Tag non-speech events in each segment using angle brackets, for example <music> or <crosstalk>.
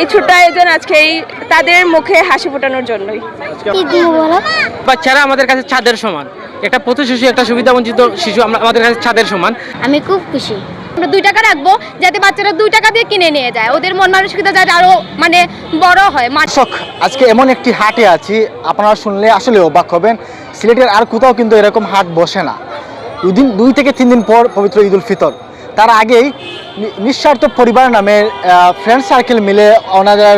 এই ছোট্ট আয়োজন আজকে এই তাদের মুখে হাসি ফোটানোর জন্যই। বাচ্চারা আমাদের কাছে ছাদের সমান। একটা পথ শিশু একটা সুবিধা বঞ্চিত শিশু আমরা আমাদের কাছে ছাদের সমান। আমি খুব খুশি। আমরা দুই টাকা রাখব যাতে বাচ্চারা দুই টাকা দিয়ে কিনে নিয়ে যায়। ওদের মন মানসিকতা যাতে আরও মানে বড় হয়। মা- দর্শক আজকে এমন একটি হাটে আছি। আপনারা শুনলে আসলে অবাক হবেন। সিলেটের আর কোথাও কিন্তু এরকম হাট বসে না। দুদিন দুই থেকে তিন দিন পর পবিত্র ঈদ উল ফিতর। তার আগেই নিঃস্বার্থ পরিবার নামে ফ্রেন্ড সার্কেল মিলে ওনাদের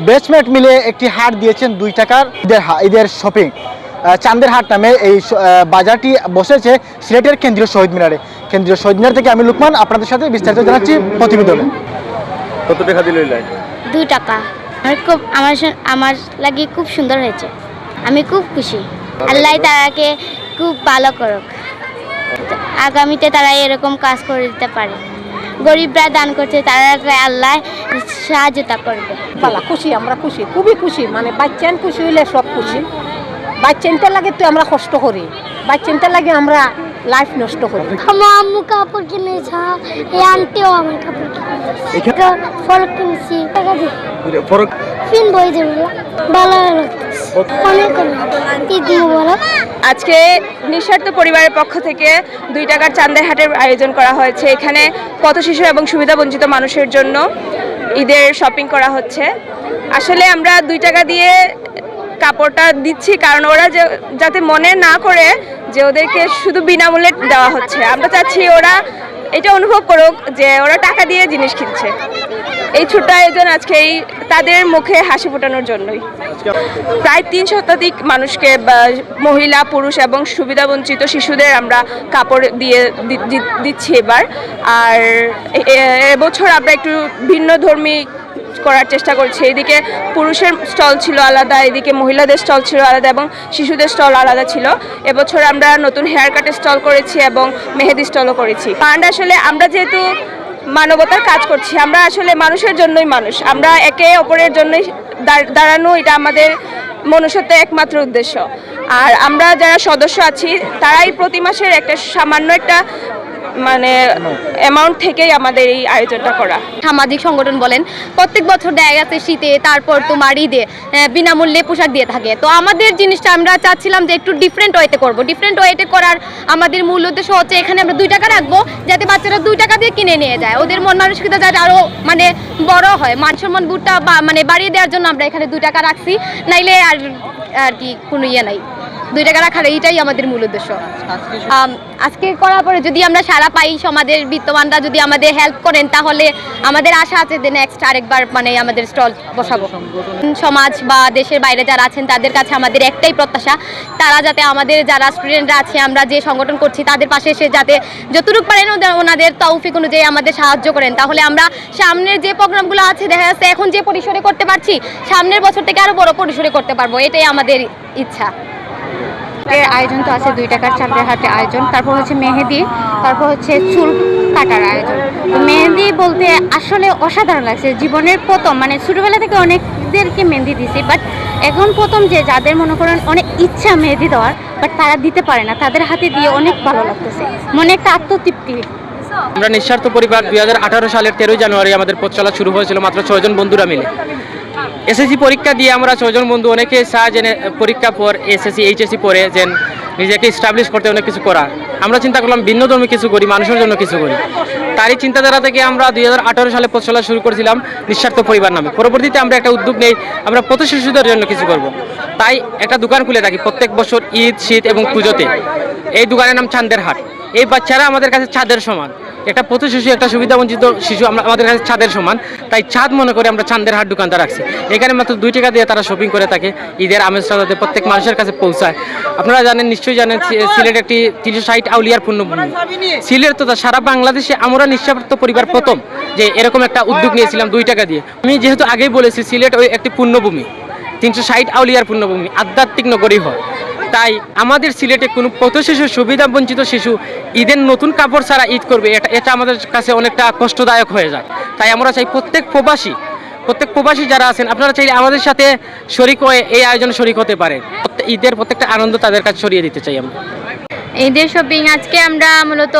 বেচমেট মিলে একটি হাট দিয়েছেন দুই টাকার ঈদের হা- ঈদের শপিং চান্দের হাট নামে এই বাজারটি বসেছে সিলেটের কেন্দ্রীয় শহীদ মিনারে। কেন্দ্রীয় শহীদ মিনার থেকে আমি লুকমান আপনাদের সাথে বিস্তারিত জানাচ্ছি প্রতিবেদনে। কত টাকা দিল দুই টাকা। আমার খুব আমার আমার লাগে খুব সুন্দর হয়েছে। আমি খুব খুশি। আল্লাহ তারাকে খুব ভালো করুক। আগামীতে তারা এরকম কাজ করে দিতে পারে। গরিবরা দান করছে তারা আল্লাহ সাহায্যতা করবে। পালা খুশি আমরা খুশি খুবই খুশি মানে বাচ্চান খুশি হইলে সব খুশি। বাচ্চানটা লাগে তো আমরা কষ্ট করি বাচ্চানটা লাগে আমরা লাইফ নষ্ট করি। আমার আম্মু কাপড় কিনেছে এই আন্টিও আমার কাপড় কিনেছে ফল কিনছি টাকা দিয়ে ফরক ফিন বই দেবে ভালো লাগতেছে। অনেক অনেক। ঈদ মুবারক আজকে নিঃস্বার্থ পরিবারের পক্ষ থেকে দুই টাকার চান্দের হাটের আয়োজন করা হয়েছে। এখানে পথ শিশু এবং সুবিধাবঞ্চিত মানুষের জন্য ঈদের শপিং করা হচ্ছে। আসলে আমরা দুই টাকা দিয়ে কাপড়টা দিচ্ছি কারণ ওরা যাতে মনে না করে যে ওদেরকে শুধু বিনামূল্যে দেওয়া হচ্ছে। আমরা চাচ্ছি ওরা এটা অনুভব করুক যে ওরা টাকা দিয়ে জিনিস কিনছে। এই ছোট্ট আয়োজন আজকে এই তাদের মুখে হাসি ফোটানোর জন্যই। প্রায় তিন শতাধিক মানুষকে মহিলা, পুরুষ এবং সুবিধাবঞ্চিত শিশুদের আমরা কাপড় দিয়ে দিচ্ছি এবার। আর এবছর আমরা একটু ভিন্ন ধর্মী করার চেষ্টা করছি। এদিকে পুরুষের স্টল ছিল আলাদা, এদিকে মহিলাদের স্টল ছিল আলাদা এবং শিশুদের স্টল আলাদা ছিল। এবছর আমরা নতুন হেয়ার কাটের স্টল করেছি এবং মেহেদি স্টলও করেছি। ফান্ড আসলে আমরা যেহেতু মানবতার কাজ করছি। আমরা আসলে মানুষের জন্যই মানুষ। আমরা একে অপরের জন্যই দাঁড়- দাঁড়ানো, এটা আমাদের মনুষ্যত্বের একমাত্র উদ্দেশ্য। আর আমরা যারা সদস্য আছি, তারাই প্রতি মাসের একটা সামান্য একটা মানে অ্যামাউন্ট থেকেই আমাদের এই আয়োজনটা করা। সামাজিক সংগঠন বলেন, প্রত্যেক বছর দেখা গেছে শীতে, তারপর তোমার ঈদে বিনামূল্যে পোশাক দিয়ে থাকে। তো আমাদের জিনিসটা আমরা চাচ্ছিলাম যে একটু ডিফারেন্ট ওয়েতে করব। ডিফারেন্ট ওয়েতে করার আমাদের মূল উদ্দেশ্য হচ্ছে এখানে আমরা দুই টাকা রাখব, যাতে বাচ্চারা দুই টাকা দিয়ে কিনে নিয়ে যায়। ওদের মন মানসিকতা যাতে আরও মানে বড় হয়। মান সম্মান বুটটা মানে বাড়িয়ে দেওয়ার জন্য আমরা এখানে দুই টাকা রাখছি। নাইলে আর আর কি কোনো ইয়ে নাই। দুই টাকা রাখার এইটাই আমাদের মূল উদ্দেশ্য। আম, আজকে করার পরে যদি আমরা সারা পাই সমাজের বিত্তমানরা যদি আমাদের হেল্প করেন তাহলে আমাদের আশা আছে যে নেক্সট আরেকবার মানে আমাদের স্টল বসাবো। সমাজ বা দেশের বাইরে যারা আছেন তাদের কাছে আমাদের একটাই প্রত্যাশা তারা যাতে আমাদের যারা স্টুডেন্টরা আছে আমরা যে সংগঠন করছি তাদের পাশে এসে যাতে যতটুকু পারেন ওনাদের তৌফিক অনুযায়ী আমাদের সাহায্য করেন। তাহলে আমরা সামনের যে প্রোগ্রামগুলো আছে দেখা যাচ্ছে এখন যে পরিসরে করতে পারছি সামনের বছর থেকে আরও বড় পরিসরে করতে পারব এটাই আমাদের ইচ্ছা। এর আয়োজন তো আছে, দুই টাকার চাঁদের হাটে আয়োজন। তারপর হচ্ছে মেহেদি, তারপর হচ্ছে চুল কাটার আয়োজন। তো মেহেদি বলতে আসলে অসাধারণ লাগছে। জীবনের প্রথম মানে ছোটোবেলা থেকে অনেকদেরকে মেহেদি দিছি বাট এখন প্রথম যে যাদের মনে করেন অনেক ইচ্ছা মেহেদি দেওয়ার বাট তারা দিতে পারে না। তাদের হাতে দিয়ে অনেক ভালো লাগতেছে। মনে একটা আত্মতৃপ্তি। আমরা নিঃস্বার্থ পরিবার, দুই হাজার আঠারো সালের তেরোই জানুয়ারি আমাদের পথ চলা শুরু হয়েছিল মাত্র ছয়জন বন্ধুরা মিলে। এসএসসি পরীক্ষা দিয়ে আমরা ছয়জন বন্ধু অনেকে সাহায্যে পরীক্ষা পর এসএসসি এইচএসসি পরে যেন নিজেকে স্টাবলিশ করতে অনেক কিছু করা। আমরা চিন্তা করলাম ভিন্ন ধর্মী কিছু করি, মানুষের জন্য কিছু করি। তারই চিন্তাধারা থেকে আমরা দুই হাজার আঠারো সালে পথ চলা শুরু করেছিলাম নিঃস্বার্থ পরিবার নামে। পরবর্তীতে আমরা একটা উদ্যোগ নেই, আমরা পথ শিশুদের জন্য কিছু করব। তাই একটা দোকান খুলে থাকি প্রত্যেক বছর ঈদ, শীত এবং পুজোতে। এই দোকানের নাম চাঁদের হাট। এই বাচ্চারা আমাদের কাছে ছাদের সমান। একটা পথ শিশু একটা সুবিধাবঞ্চিত শিশু আমরা আমাদের কাছে ছাদের সমান। তাই ছাদ মনে করে আমরা চাঁদের হাট দোকানটা রাখছি। এখানে মাত্র দুই টাকা দিয়ে তারা শপিং করে থাকে ঈদের আমেজটা যাতে প্রত্যেক মানুষের কাছে পৌঁছায়। আপনারা জানেন নিশ্চয়ই জানেন সিলেট একটি তিনশো ষাট আউলিয়ার পূর্ণভূমি সিলেট তো সারা বাংলাদেশে আমরা নিঃস্বার্থ পরিবার প্রথম যে এরকম একটা উদ্যোগ নিয়েছিলাম দুই টাকা দিয়ে। আমি যেহেতু আগেই বলেছি সিলেট ওই একটি পূর্ণভূমি তিনশো ষাট আউলিয়ার পূর্ণভূমি আধ্যাত্মিক নগরী হয়। তাই আমাদের সিলেটে কোনো পথ শিশু সুবিধা বঞ্চিত শিশু ঈদের নতুন কাপড় ছাড়া ঈদ করবে, এটা এটা আমাদের কাছে অনেকটা কষ্টদায়ক হয়ে যায়। তাই আমরা চাই প্রত্যেক প্রবাসী প্রত্যেক প্রবাসী যারা আছেন, আপনারা চাইলে আমাদের সাথে শরিক হয়ে এই আয়োজন শরিক হতে পারে। ঈদের প্রত্যেকটা আনন্দ তাদের কাছে ছড়িয়ে দিতে চাই আমরা। ঈদের শপিং আজকে আমরা মূলত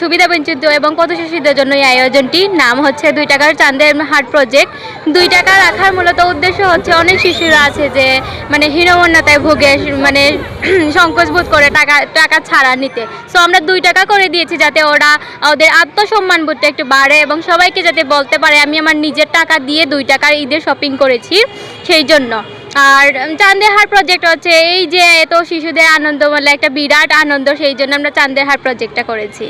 সুবিধা বঞ্চিত এবং পথশিশুদের জন্য এই আয়োজনটি নাম হচ্ছে দুই টাকার চাঁদের হাট প্রজেক্ট দুই টাকা রাখার মূলত উদ্দেশ্য হচ্ছে অনেক শিশুরা আছে যে মানে হীনমন্যতায় ভোগে মানে <clears throat> সংকোচ বোধ করে টাকা টাকা ছাড়া নিতে। সো আমরা দুই টাকা করে দিয়েছি যাতে ওরা ওদের আত্মসম্মান বোধটা একটু বাড়ে এবং সবাইকে যাতে বলতে পারে, আমি আমার নিজের টাকা দিয়ে দুই টাকার ঈদের শপিং করেছি সেই জন্য। আর হাট প্রজেক্ট হচ্ছে এই যে এত শিশুদের আনন্দ বলে একটা বিরাট আনন্দ, সেই জন্য আমরা হাট প্রজেক্টটা করেছি।